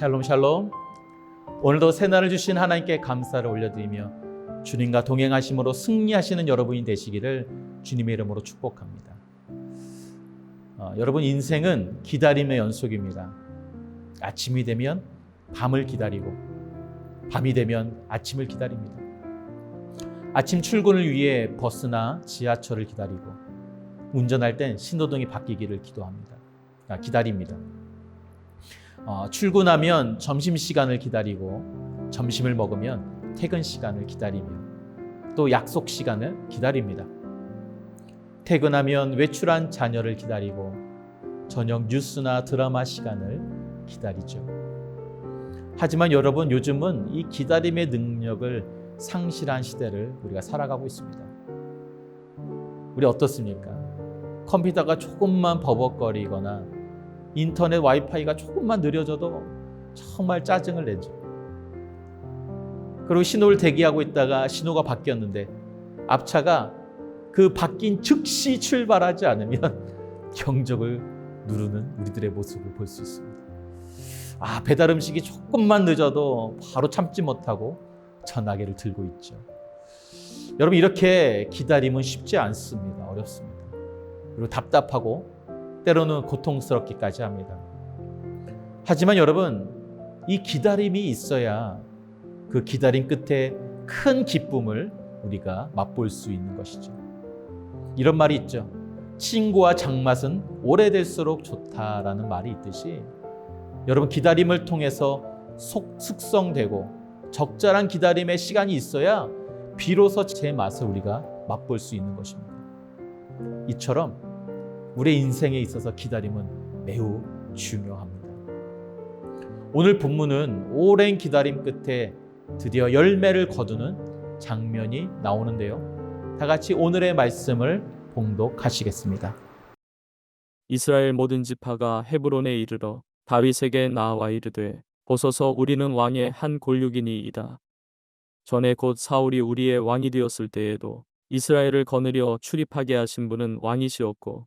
샬롬 샬롬. 오늘도 새날을 주신 하나님께 감사를 올려드리며 주님과 동행하심으로 승리하시는 여러분이 되시기를 주님의 이름으로 축복합니다. 어, 여러분 인생은 기다림의 연속입니다. 아침이 되면 밤을 기다리고 밤이 되면 아침을 기다립니다. 아침 출근을 위해 버스나 지하철을 기다리고 운전할 땐 신호등이 바뀌기를 기도합니다. 아, 기다립니다. 어, 출근하면 점심 시간을 기다리고 점심을 먹으면 퇴근 시간을 기다리며 또 약속 시간을 기다립니다. 퇴근하면 외출한 자녀를 기다리고 저녁 뉴스나 드라마 시간을 기다리죠. 하지만 여러분 요즘은 이 기다림의 능력을 상실한 시대를 우리가 살아가고 있습니다. 우리 어떻습니까? 컴퓨터가 조금만 버벅거리거나 인터넷 와이파이가 조금만 느려져도 정말 짜증을 내죠. 그리고 신호를 대기하고 있다가 신호가 바뀌었는데 앞차가 그 바뀐 즉시 출발하지 않으면 경적을 누르는 우리들의 모습을 볼 수 있습니다. 아, 배달 음식이 조금만 늦어도 바로 참지 못하고 전화기를 들고 있죠. 여러분, 이렇게 기다림은 쉽지 않습니다. 어렵습니다. 그리고 답답하고 때로는 고통스럽기까지 합니다. 하지만 여러분, 이 기다림이 있어야 그 기다림 끝에 큰 기쁨을 우리가 맛볼 수 있는 것이죠. 이런 말이 있죠. 친구와 장맛은 오래될수록 좋다라는 말이 있듯이 여러분 기다림을 통해서 속 숙성되고 적절한 기다림의 시간이 있어야 비로소 제 맛을 우리가 맛볼 수 있는 것입니다. 이처럼 우리의 인생에 있어서 기다림은 매우 중요합니다. 오늘 본문은 오랜 기다림 끝에 드디어 열매를 거두는 장면이 나오는데요. 다 같이 오늘의 말씀을 봉독하시겠습니다. 이스라엘 모든 지파가 헤브론에 이르러 다윗에게 나와 이르되 보소서 우리는 왕의 한 골육이니이다. 전에 곧 사울이 우리의 왕이 되었을 때에도 이스라엘을 거느려 출입하게 하신 분은 왕이시었고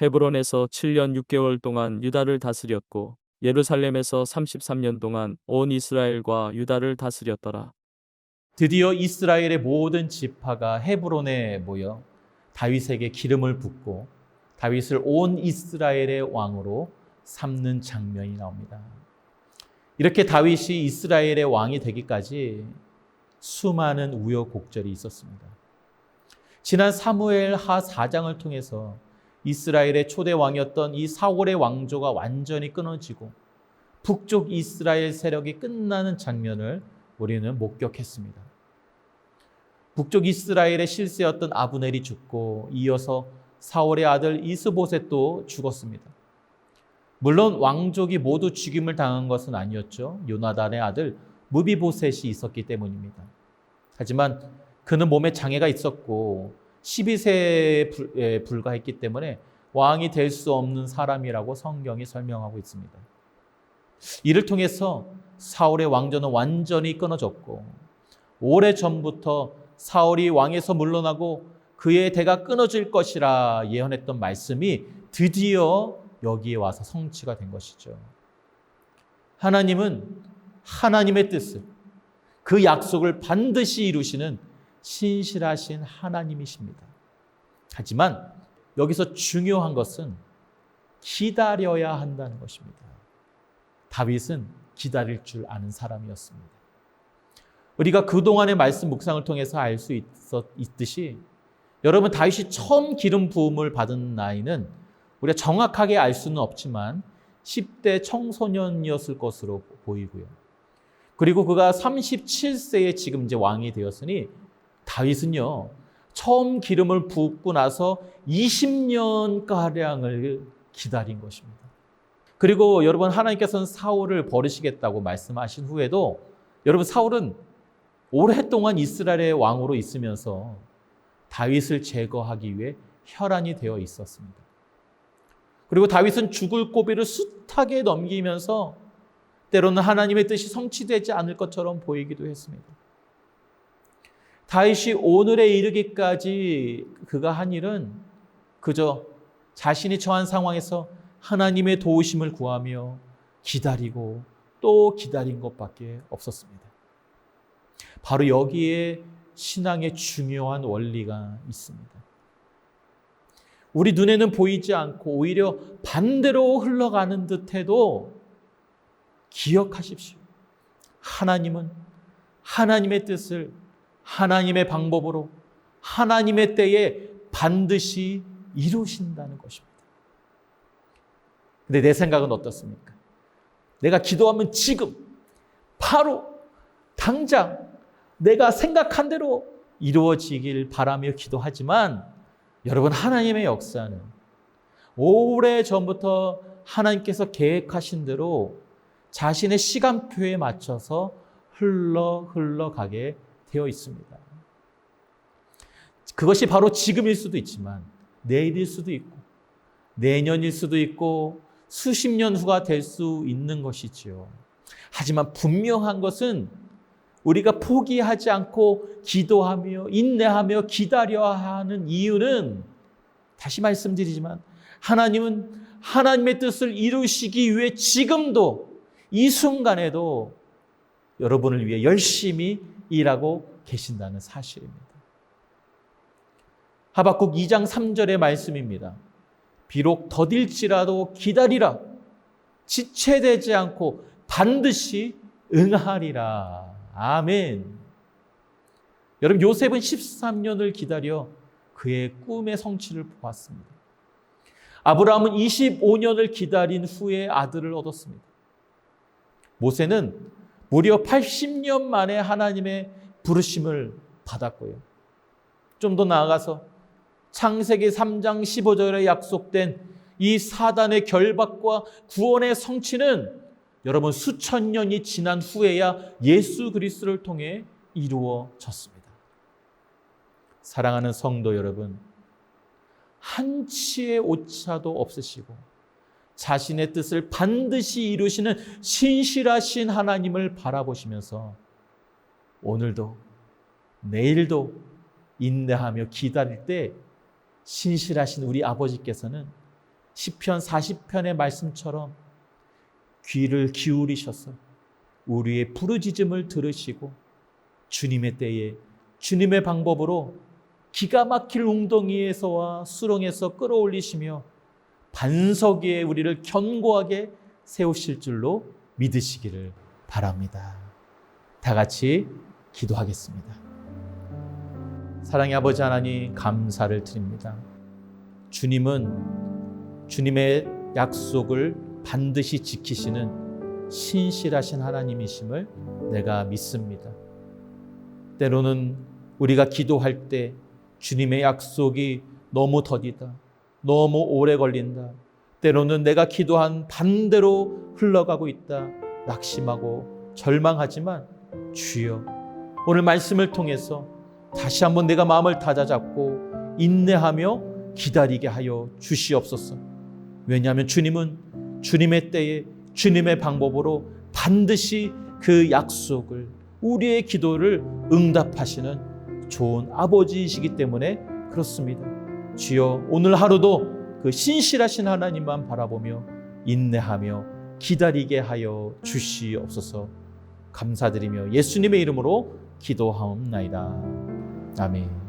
헤브론에서 7년 6개월 동안 유다를 다스렸고 예루살렘에서 33년 동안 온 이스라엘과 유다를 다스렸더라. 드디어 이스라엘의 모든 지파가 헤브론에 모여 다윗에게 기름을 붓고 다윗을 온 이스라엘의 왕으로 삼는 장면이 나옵니다. 이렇게 다윗이 이스라엘의 왕이 되기까지 수많은 우여곡절이 있었습니다. 지난 사무엘 하 4장을 통해서 이스라엘의 초대 왕이었던 이 사울의 왕조가 완전히 끊어지고 북쪽 이스라엘 세력이 끝나는 장면을 우리는 목격했습니다. 북쪽 이스라엘의 실세였던 아브넬이 죽고 이어서 사울의 아들 이스보셋도 죽었습니다. 물론 왕족이 모두 죽임을 당한 것은 아니었죠. 요나단의 아들 무비보셋이 있었기 때문입니다. 하지만 그는 몸에 장애가 있었고 12세에 불과했기 때문에 왕이 될 수 없는 사람이라고 성경이 설명하고 있습니다. 이를 통해서 사울의 왕조는 완전히 끊어졌고 오래 전부터 사울이 왕에서 물러나고 그의 대가 끊어질 것이라 예언했던 말씀이 드디어 여기에 와서 성취가 된 것이죠. 하나님은 하나님의 뜻을 그 약속을 반드시 이루시는 신실하신 하나님이십니다. 하지만 여기서 중요한 것은 기다려야 한다는 것입니다. 다윗은 기다릴 줄 아는 사람이었습니다. 우리가 그동안의 말씀 묵상을 통해서 알 수 있듯이 여러분 다윗이 처음 기름 부음을 받은 나이는 우리가 정확하게 알 수는 없지만 10대 청소년이었을 것으로 보이고요. 그리고 그가 37세에 지금 이제 왕이 되었으니 다윗은요. 처음 기름을 붓고 나서 20년 가량을 기다린 것입니다. 그리고 여러분 하나님께서는 사울을 버리시겠다고 말씀하신 후에도 여러분 사울은 오랫동안 이스라엘의 왕으로 있으면서 다윗을 제거하기 위해 혈안이 되어 있었습니다. 그리고 다윗은 죽을 고비를 숱하게 넘기면서 때로는 하나님의 뜻이 성취되지 않을 것처럼 보이기도 했습니다. 다윗이 오늘에 이르기까지 그가 한 일은 그저 자신이 처한 상황에서 하나님의 도우심을 구하며 기다리고 또 기다린 것밖에 없었습니다. 바로 여기에 신앙의 중요한 원리가 있습니다. 우리 눈에는 보이지 않고 오히려 반대로 흘러가는 듯해도 기억하십시오. 하나님은 하나님의 뜻을 하나님의 방법으로 하나님의 때에 반드시 이루신다는 것입니다. 근데 내 생각은 어떻습니까? 내가 기도하면 지금, 바로, 당장, 내가 생각한 대로 이루어지길 바라며 기도하지만, 여러분, 하나님의 역사는 오래 전부터 하나님께서 계획하신 대로 자신의 시간표에 맞춰서 흘러 흘러가게 되어 있습니다. 그것이 바로 지금일 수도 있지만 내일일 수도 있고 내년일 수도 있고 수십 년 후가 될 수 있는 것이지요. 하지만 분명한 것은 우리가 포기하지 않고 기도하며 인내하며 기다려야 하는 이유는 다시 말씀드리지만 하나님은 하나님의 뜻을 이루시기 위해 지금도 이 순간에도 여러분을 위해 열심히 일하고 계신다는 사실입니다. 하박국 2장 3절의 말씀입니다. 비록 더딜지라도 기다리라. 지체되지 않고 반드시 응하리라. 아멘. 여러분, 요셉은 13년을 기다려 그의 꿈의 성취를 보았습니다. 아브라함은 25년을 기다린 후에 아들을 얻었습니다. 모세는 무려 80년 만에 하나님의 부르심을 받았고요. 좀 더 나아가서 창세기 3장 15절에 약속된 이 사단의 결박과 구원의 성취는 여러분 수천 년이 지난 후에야 예수 그리스도를 통해 이루어졌습니다. 사랑하는 성도 여러분, 한치의 오차도 없으시고 자신의 뜻을 반드시 이루시는 신실하신 하나님을 바라보시면서 오늘도 내일도 인내하며 기다릴 때 신실하신 우리 아버지께서는 시편 40편의 말씀처럼 귀를 기울이셔서 우리의 부르짖음을 들으시고 주님의 때에 주님의 방법으로 기가 막힐 웅덩이에서와 수렁에서 끌어올리시며 반석 위에 우리를 견고하게 세우실 줄로 믿으시기를 바랍니다. 다 같이 기도하겠습니다. 사랑의 아버지 하나님 감사를 드립니다. 주님은 주님의 약속을 반드시 지키시는 신실하신 하나님이심을 내가 믿습니다. 때로는 우리가 기도할 때 주님의 약속이 너무 더디다. 너무 오래 걸린다. 때로는 내가 기도한 반대로 흘러가고 있다. 낙심하고 절망하지만 주여 오늘 말씀을 통해서 다시 한번 내가 마음을 다잡고 인내하며 기다리게 하여 주시옵소서. 왜냐하면 주님은 주님의 때에 주님의 방법으로 반드시 그 약속을 우리의 기도를 응답하시는 좋은 아버지이시기 때문에 그렇습니다. 주여 오늘 하루도 그 신실하신 하나님만 바라보며 인내하며 기다리게 하여 주시옵소서. 감사드리며 예수님의 이름으로 기도하옵나이다. 아멘.